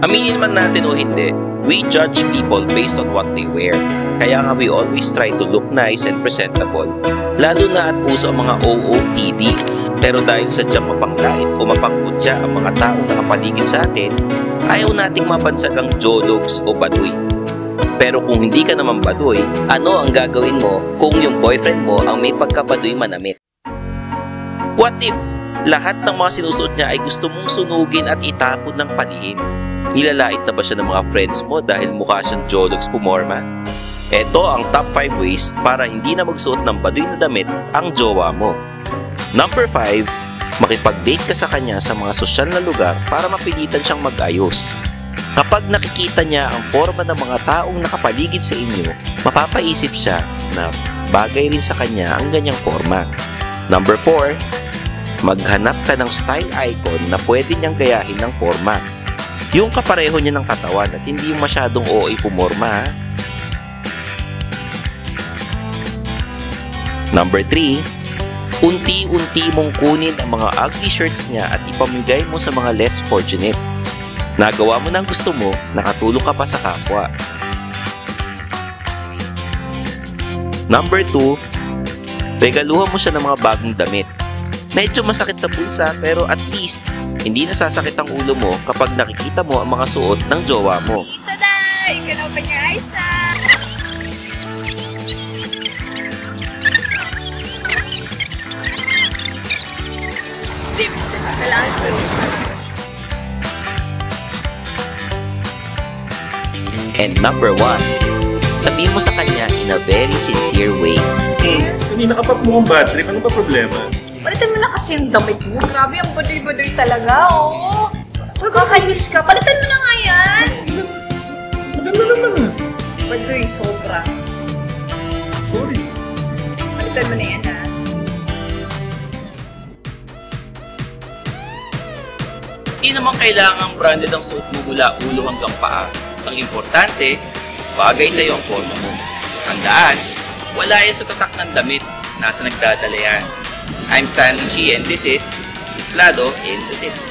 Aminin man natin o hindi, we judge people based on what they wear. Kaya nga we always try to look nice and presentable. Lalo na at uso ang mga OOTD. Pero dahil sa sadyang mapanglait o mapangkutya ang mga taong nakapaligid sa atin, ayaw nating mabansag ang jologs o baduy. Pero kung hindi ka naman baduy, ano ang gagawin mo kung yung boyfriend mo ang may pagkabaduy manamit? What if lahat ng mga sinusuot niya ay gusto mong sunugin at itapon ng palihim? Nilalait na ba siya ng mga friends mo dahil mukha siyang jologs pumorma? Ito ang top 5 ways para hindi na magsuot ng baduy na damit ang jowa mo. Number 5, makipag-date ka sa kanya sa mga sosyal na lugar para mapilitan siyang mag-ayos. Kapag nakikita niya ang forma ng mga taong nakapaligid sa inyo, mapapaisip siya na bagay rin sa kanya ang ganyang forma. Number 4, maghanap ka ng style icon na pwede niyang gayahin ng forma. Yung kapareho niya ng katawan at hindi masyadong OA pumorma. Number 3, unti-unti mong kunin ang mga ugly shirts niya at ipamigay mo sa mga less fortunate. Nagawa mo ng gusto mo, nakatulong ka pa sa kapwa. Number 2, regaluhan mo siya ng mga bagong damit. Medyo masakit sa bulsa pero at least hindi nasasakit ang ulo mo kapag nakikita mo ang mga suot ng jowa mo. Tada! You can open your eyes now. Dip? Kailangan ko rin And number 1, sabihin mo sa kanya in a very sincere way. Hmm, kanina ka pa mukhang bad trip. Ano ba problema? Palitan mo na kasi yung damit mo. Grabe, ang baduy-baduy talaga, oo. Kakainis ka. Palitan mo na nga yan. Maganda naman ah. Baduy, sobra. Sorry. Palitan mo na yan, ha. Hindi naman kailangang branded ang suot mo mula ulo hanggang paa. Ang importante, bagay sa iyo ang forma mo. Tandaan, wala yan sa tatak ng damit. Nasa nagdadala yan. I'm Stanley Chi and this is Suplado in the City.